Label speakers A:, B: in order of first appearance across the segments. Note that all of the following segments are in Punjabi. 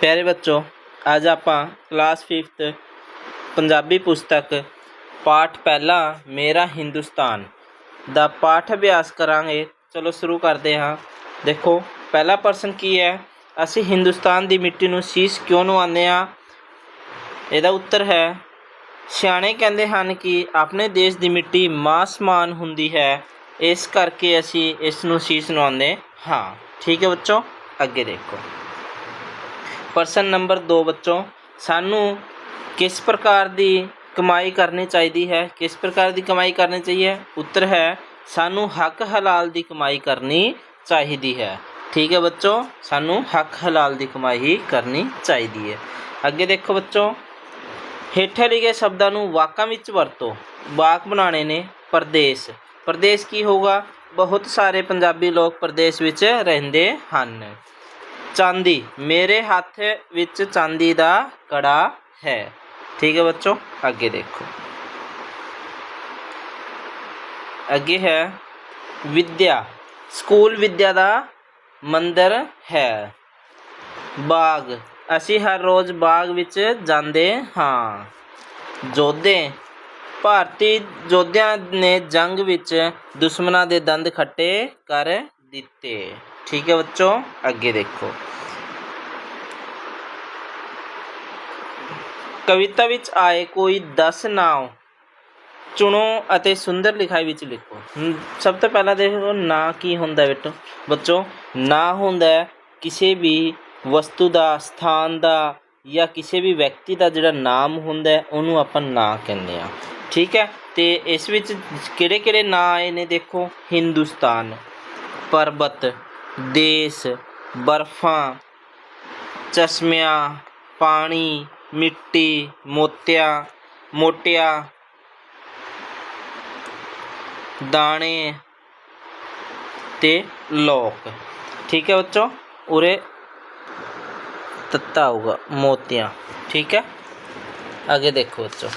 A: ਪਿਆਰੇ ਬੱਚੋ, ਅੱਜ ਆਪਾਂ ਕਲਾਸ 5th ਪੰਜਾਬੀ ਪੁਸਤਕ ਪਾਠ ਪਹਿਲਾ ਮੇਰਾ ਹਿੰਦੁਸਤਾਨ ਦਾ ਪਾਠ ਅਭਿਆਸ ਕਰਾਂਗੇ। ਚਲੋ ਸ਼ੁਰੂ ਕਰਦੇ ਹਾਂ। ਦੇਖੋ, ਪਹਿਲਾ ਪ੍ਰਸ਼ਨ ਕੀ ਹੈ? ਅਸੀਂ ਹਿੰਦੁਸਤਾਨ ਦੀ ਮਿੱਟੀ ਨੂੰ ਸੀਸ ਕਿਉਂ ਨਵਾਉਂਦੇ ਹਾਂ? ਇਹਦਾ ਉੱਤਰ ਹੈ, ਸਿਆਣੇ ਕਹਿੰਦੇ ਹਨ ਕਿ ਆਪਣੇ ਦੇਸ਼ ਦੀ ਮਿੱਟੀ ਮਾਂ ਸਮਾਨ ਹੁੰਦੀ ਹੈ, ਇਸ ਕਰਕੇ ਅਸੀਂ ਇਸ ਨੂੰ ਸੀਸ ਨਵਾਉਂਦੇ ਹਾਂ। ਠੀਕ ਹੈ ਬੱਚੋ, ਅੱਗੇ ਦੇਖੋ। ਪ੍ਰਸ਼ਨ ਨੰਬਰ 2 ਬੱਚੋ, ਸਾਨੂੰ ਕਿਸ ਪ੍ਰਕਾਰ ਦੀ ਕਮਾਈ ਕਰਨੀ ਚਾਹੀਦੀ ਹੈ? ਕਿਸ ਪ੍ਰਕਾਰ ਦੀ ਕਮਾਈ ਕਰਨੀ ਚਾਹੀਏ ਉੱਤਰ ਹੈ, ਸਾਨੂੰ ਹੱਕ ਹਲਾਲ ਦੀ ਕਮਾਈ ਕਰਨੀ ਚਾਹੀਦੀ ਹੈ। ਠੀਕ ਹੈ ਬੱਚੋ, ਸਾਨੂੰ ਹੱਕ ਹਲਾਲ ਦੀ ਕਮਾਈ ਹੀ ਕਰਨੀ ਚਾਹੀਦੀ ਹੈ। ਅੱਗੇ ਦੇਖੋ ਬੱਚੋ, ਹੇਠਾਂ ਲਿਖੇ ਸ਼ਬਦਾਂ ਨੂੰ ਵਾਕਾਂ ਵਿੱਚ ਵਰਤੋ। ਵਾਕ ਬਣਾਉਣੇ ਨੇ ਪ੍ਰਦੇਸ਼। ਪ੍ਰਦੇਸ਼ ਕੀ ਹੋਊਗਾ? ਬਹੁਤ ਸਾਰੇ ਪੰਜਾਬੀ ਲੋਕ ਪ੍ਰਦੇਸ਼ ਵਿੱਚ ਰਹਿੰਦੇ ਹਨ। ਚਾਂਦੀ। ਮੇਰੇ ਹੱਥ ਵਿੱਚ ਚਾਂਦੀ ਦਾ ਕੜਾ ਹੈ। ਠੀਕ ਹੈ ਬੱਚੋ, ਅੱਗੇ ਦੇਖੋ। ਅੱਗੇ ਹੈ ਵਿਦਿਆ। ਸਕੂਲ ਵਿਦਿਆ ਦਾ ਮੰਦਰ ਹੈ। ਬਾਗ। ਅਸੀਂ ਹਰ ਰੋਜ਼ ਬਾਗ ਵਿੱਚ ਜਾਂਦੇ ਹਾਂ। ਯੋਧੇ। ਭਾਰਤੀ ਯੋਧਿਆਂ ਨੇ ਜੰਗ ਵਿੱਚ ਦੁਸ਼ਮਣਾਂ ਦੇ ਦੰਦ ਖੱਟੇ ਕਰ ਦਿੱਤੇ। ਠੀਕ ਹੈ ਬੱਚੋ, ਅੱਗੇ ਦੇਖੋ। ਕਵਿਤਾ ਵਿੱਚ ਆਏ ਕੋਈ 10 ਨਾਮ ਚੁਣੋ ਅਤੇ ਸੁੰਦਰ ਲਿਖਾਈ ਵਿੱਚ ਲਿਖੋ। ਸਭ ਤੋਂ ਪਹਿਲਾਂ ਦੇਖੋ ਨਾਂ ਕੀ ਹੁੰਦਾ ਬੇਟੋ। ਬੱਚੋ, ਨਾਂ ਹੁੰਦਾ ਕਿਸੇ ਵੀ ਵਸਤੂ ਦਾ, ਸਥਾਨ ਦਾ ਜਾਂ ਕਿਸੇ ਵੀ ਵਿਅਕਤੀ ਦਾ ਜਿਹੜਾ ਨਾਮ ਹੁੰਦਾ ਉਹਨੂੰ ਆਪਾਂ ਨਾਂ ਕਹਿੰਦੇ ਆ ਠੀਕ ਹੈ? ਤੇ ਇਸ ਵਿੱਚ ਕਿਹੜੇ ਕਿਹੜੇ ਨਾਂ ਆਏ ਨੇ ਦੇਖੋ? ਹਿੰਦੁਸਤਾਨ, ਪਰਬਤ ਦੇਸ਼ ਬਰਫਾਂ ਚਸ਼ਮਿਆਂ ਪਾਣੀ ਮਿੱਟੀ ਮੋਤੀਆ ਮੋਟਿਆ ਦਾਣੇ ਤੇ ਲੋਕ ਠੀਕ ਹੈ ਬੱਚੋ ਉਰੇ ਤੱਤਾ ਹੋਊਗਾ ਮੋਤੀਆਂ ਠੀਕ ਹੈ आगे देखो बच्चों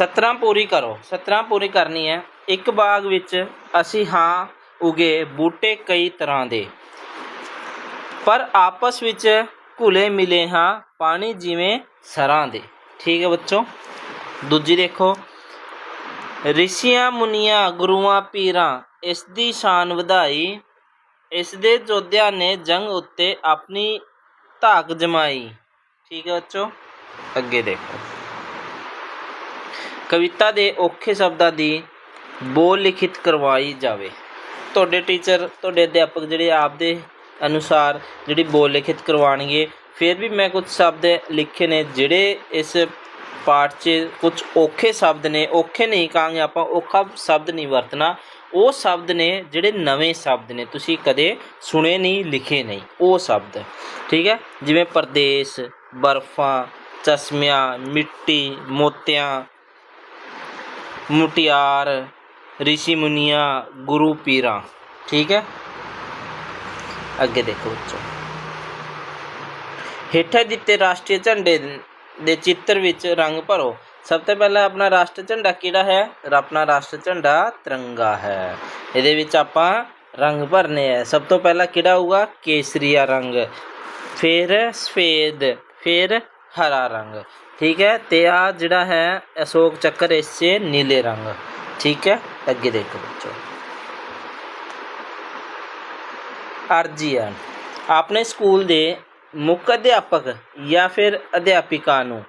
A: ਸਤਰਾਂ ਪੂਰੀ ਕਰੋ। ਸਤਰਾਂ ਪੂਰੀ ਕਰਨੀ ਹੈ। ਇੱਕ ਬਾਗ ਵਿੱਚ ਅਸੀਂ ਹਾਂ ਉਗੇ ਬੂਟੇ ਕਈ ਤਰ੍ਹਾਂ ਦੇ। ਪਰ ਆਪਸ ਵਿੱਚ ਘੁਲੇ ਮਿਲੇ ਹਾਂ ਪਾਣੀ ਜਿਵੇਂ ਸਰਾਂ ਦੇ। ਠੀਕ ਹੈ ਬੱਚੋ? ਦੂਜੀ ਦੇਖੋ। ਰਿਸ਼ੀਆਂ, ਮੁਨੀਆਂ, ਗੁਰੂਆਂ, ਪੀਰਾਂ, ਇਸ ਦੀ ਸ਼ਾਨ ਵਧਾਈ। ਇਸ ਦੇ ਯੋਧਿਆਂ ਨੇ ਜੰਗ ਉੱਤੇ ਆਪਣੀ ਧਾਕ ਜਮਾਈ। ਠੀਕ ਹੈ ਬੱਚੋ? ਅੱਗੇ ਦੇਖੋ। ਕਵਿਤਾ ਦੇ ਔਖੇ ਸ਼ਬਦਾਂ ਦੀ ਬੋਲ ਲਿਖਿਤ ਕਰਵਾਈ ਜਾਵੇ। ਤੁਹਾਡੇ ਟੀਚਰ ਤੁਹਾਡੇ ਅਧਿਆਪਕ ਜਿਹੜੇ ਆਪਦੇ ਅਨੁਸਾਰ ਜਿਹੜੀ ਬੋਲ ਲਿਖਿਤ ਕਰਵਾਉਣਗੇ, ਫਿਰ ਵੀ ਮੈਂ ਕੁਝ ਸ਼ਬਦ ਲਿਖੇ ਨੇ ਜਿਹੜੇ ਇਸ ਪਾਠ 'ਚ ਕੁਝ ਔਖੇ ਸ਼ਬਦ ਨੇ, ਔਖੇ ਨਹੀਂ ਕਹਾਂਗੇ ਆਪਾਂ, ਔਖਾ ਸ਼ਬਦ ਨਹੀਂ ਵਰਤਣਾ। ਉਹ ਸ਼ਬਦ ਨੇ ਜਿਹੜੇ ਨਵੇਂ ਸ਼ਬਦ ਨੇ, ਤੁਸੀਂ ਕਦੇ ਸੁਣੇ ਨਹੀਂ, ਲਿਖੇ ਨਹੀਂ, ਉਹ ਸ਼ਬਦ। ਠੀਕ ਹੈ? ਜਿਵੇਂ ਪਰਦੇਸ, ਬਰਫਾਂ, ਚਸ਼ਮਿਆਂ, ਮਿੱਟੀ, ਮੋਤਿਆਂ ਮੁਟਿਆਰ, ਰਿਸ਼ੀ ਮੁਨੀਆਂ, ਗੁਰੂ ਪੀਰਾਂ। ਠੀਕ ਹੈ? ਅੱਗੇ ਦੇਖੋ ਬੱਚੋ। ਹੇਠਾਂ ਦਿੱਤੇ ਰਾਸ਼ਟਰੀ ਝੰਡੇ ਦੇ ਚਿੱਤਰ ਵਿੱਚ ਰੰਗ ਭਰੋ। ਸਭ ਤੋਂ ਪਹਿਲਾਂ ਆਪਣਾ ਰਾਸ਼ਟਰ ਝੰਡਾ ਕਿਹੜਾ ਹੈ? ਆਪਣਾ ਰਾਸ਼ਟਰ ਝੰਡਾ ਤਿਰੰਗਾ ਹੈ। ਇਹਦੇ ਵਿੱਚ ਆਪਾਂ ਰੰਗ ਭਰਨੇ ਹੈ। ਸਭ ਤੋਂ ਪਹਿਲਾਂ ਕਿਹੜਾ ਹੋਊਗਾ ਕੇਸਰੀਆ ਰੰਗ। ਫਿਰ ਸਫੇਦ, ਫਿਰ ਹਰਾ ਰੰਗ। ਠੀਕ ਹੈ? ਤੇ ਆ ਜਿਹੜਾ ਹੈ, ਅਸ਼ੋਕ ਚੱਕਰ ਇਸ 'ਚ ਨੀਲੇ ਰੰਗ। ਠੀਕ ਹੈ? ਅੱਗੇ ਦੇਖੋ ਬੱਚੋ। ਅਰਜੀ ਹੈ ਆਪਣੇ ਸਕੂਲ ਦੇ ਮੁੱਖ ਅਧਿਆਪਕ ਜਾਂ ਫਿਰ ਅਧਿਆਪਿਕਾ ਨੂੰ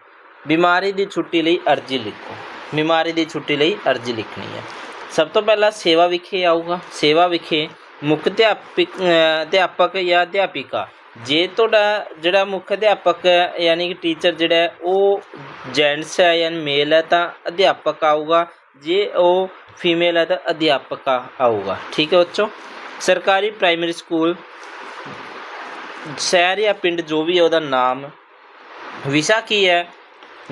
A: ਬਿਮਾਰੀ ਦੀ ਛੁੱਟੀ ਲਈ ਅਰਜੀ ਲਿਖੋ। ਬਿਮਾਰੀ ਦੀ ਛੁੱਟੀ ਲਈ ਅਰਜੀ ਲਿਖਣੀ ਹੈ। ਸਭ ਤੋਂ ਪਹਿਲਾਂ ਸੇਵਾ ਵਿਖੇ ਆਊਗਾ। ਸੇਵਾ ਵਿਖੇ ਮੁੱਖ ਅਧਿਆਪਿਕ ਅਧਿਆਪਕ ਜਾਂ ਅਧਿਆਪਿਕਾ ਜੇ ਤੁਹਾਡਾ ਜਿਹੜਾ ਮੁੱਖ ਅਧਿਆਪਕ ਹੈ, ਯਾਨੀ ਕਿ ਟੀਚਰ ਜਿਹੜਾ ਉਹ ਜੈਂਟਸ ਹੈ ਯਾਨੀ ਮੇਲ ਹੈ ਤਾਂ ਅਧਿਆਪਕ ਆਊਗਾ। ਜੇ ਉਹ ਫੀਮੇਲ ਹੈ ਤਾਂ ਅਧਿਆਪਕਾ ਆਊਗਾ। ਠੀਕ ਹੈ ਬੱਚੋ? ਸਰਕਾਰੀ ਪ੍ਰਾਇਮਰੀ ਸਕੂਲ ਸ਼ਹਿਰ ਜਾਂ ਪਿੰਡ ਜੋ ਵੀ ਹੈ ਉਹਦਾ ਨਾਮ। ਵਿਸ਼ਾ ਕੀ ਹੈ?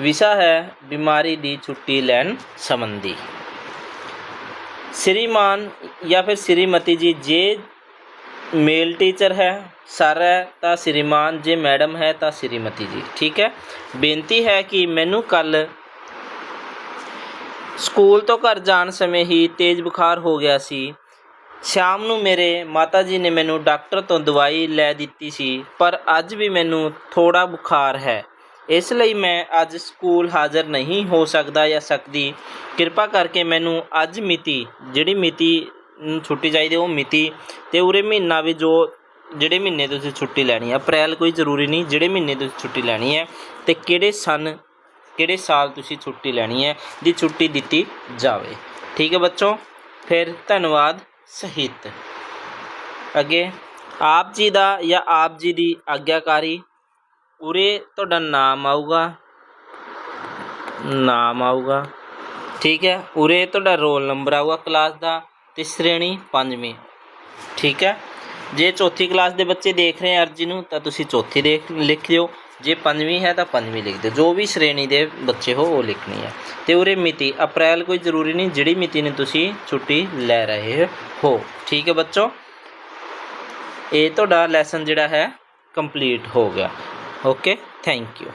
A: ਵਿਸ਼ਾ ਹੈ ਬਿਮਾਰੀ ਦੀ ਛੁੱਟੀ ਲੈਣ ਸੰਬੰਧੀ। ਸ਼੍ਰੀਮਾਨ ਜਾਂ ਫਿਰ ਸ਼੍ਰੀਮਤੀ ਜੀ ਜੇ ਮੇਲ ਟੀਚਰ ਹੈ ਸਰ ਹੈ, ਤਾਂ ਸ਼੍ਰੀਮਾਨ ਜੇ ਮੈਡਮ ਹੈ, ਤਾਂ ਸ਼੍ਰੀਮਤੀ ਜੀ। ਠੀਕ ਹੈ? ਬੇਨਤੀ ਹੈ ਕਿ ਮੈਨੂੰ ਕੱਲ ਸਕੂਲ ਤੋਂ ਘਰ ਜਾਣ ਸਮੇਂ ਹੀ ਤੇਜ਼ ਬੁਖਾਰ ਹੋ ਗਿਆ ਸੀ। ਸ਼ਾਮ ਨੂੰ ਮੇਰੇ ਮਾਤਾ ਜੀ ਨੇ ਮੈਨੂੰ ਡਾਕਟਰ ਤੋਂ ਦਵਾਈ ਲੈ ਦਿੱਤੀ ਸੀ, ਪਰ ਅੱਜ ਵੀ ਮੈਨੂੰ ਥੋੜਾ ਬੁਖਾਰ ਹੈ। ਇਸ ਲਈ ਮੈਂ ਅੱਜ ਸਕੂਲ ਹਾਜ਼ਰ ਨਹੀਂ ਹੋ ਸਕਦਾ ਜਾਂ ਸਕਦੀ। ਕਿਰਪਾ ਕਰਕੇ ਮੈਨੂੰ ਅੱਜ ਮਿਤੀ, ਜਿਹੜੀ ਮਿਤੀ ਛੁੱਟੀ ਚਾਹੀਦੀ ਉਹ ਮਿਤੀ ਤੇ ਉਰੇ ਮਹੀਨਾ ਵੀ ਜੋ ਜਿਹੜੇ ਮਹੀਨੇ ਤੁਸੀਂ ਛੁੱਟੀ ਲੈਣੀ ਹੈ ਅਪ੍ਰੈਲ ਕੋਈ ਜ਼ਰੂਰੀ ਨਹੀਂ, ਜਿਹੜੇ ਮਹੀਨੇ ਤੁਸੀਂ ਛੁੱਟੀ ਲੈਣੀ ਹੈ ਤੇ ਕਿਹੜੇ ਸਨ, ਕਿਹੜੇ ਸਾਲ ਤੁਸੀਂ ਛੁੱਟੀ ਲੈਣੀ ਹੈ ਦੀ ਛੁੱਟੀ ਦਿੱਤੀ ਜਾਵੇ। ਠੀਕ ਹੈ ਬੱਚੋ, ਫਿਰ ਧੰਨਵਾਦ, ਸਹਿਤ। ਅੱਗੇ, ਆਪ ਜੀ ਦਾ ਜਾਂ ਆਪ ਜੀ ਦੀ ਆਗਿਆਕਾਰੀ, ਉਰੇ ਤੁਹਾਡਾ ਨਾਮ ਆਊਗਾ। ਨਾਮ ਆਊਗਾ। ਠੀਕ ਹੈ ਉਰੇ ਤੁਹਾਡਾ ਰੋਲ ਨੰਬਰ ਆਊਗਾ ਕਲਾਸ ਦਾ, ਤੇ ਸ਼੍ਰੇਣੀ ਪੰਜਵੀਂ। ਠੀਕ ਹੈ ਜੇ ਚੌਥੀ ਕਲਾਸ ਦੇ ਬੱਚੇ ਦੇਖ ਰਹੇ ਆ ਅਰਜੀ ਨੂੰ, ਤਾਂ ਤੁਸੀਂ ਚੌਥੀ ਦੇਖ, ਲਿਖ ਦਿਓ। ਜੇ ਪੰਜਵੀਂ ਹੈ ਤਾਂ ਪੰਜਵੀਂ ਲਿਖ ਦਿਓ। ਜੋ ਵੀ ਸ਼੍ਰੇਣੀ ਦੇ ਬੱਚੇ ਹੋ, ਉਹ ਲਿਖਣੀ ਹੈ ਤੇ ਉਰੇ ਮਿਤੀ, ਅਪ੍ਰੈਲ ਕੋਈ ਜ਼ਰੂਰੀ ਨਹੀਂ, ਜਿਹੜੀ ਮਿਤੀ ਨੇ ਤੁਸੀਂ ਛੁੱਟੀ ਲੈ ਰਹੇ ਹੋ। ਠੀਕ ਹੈ ਬੱਚੋ? ਇਹ ਤੁਹਾਡਾ ਲੈਸਨ ਜਿਹੜਾ ਹੈ ਕੰਪਲੀਟ ਹੋ ਗਿਆ। Okay thank you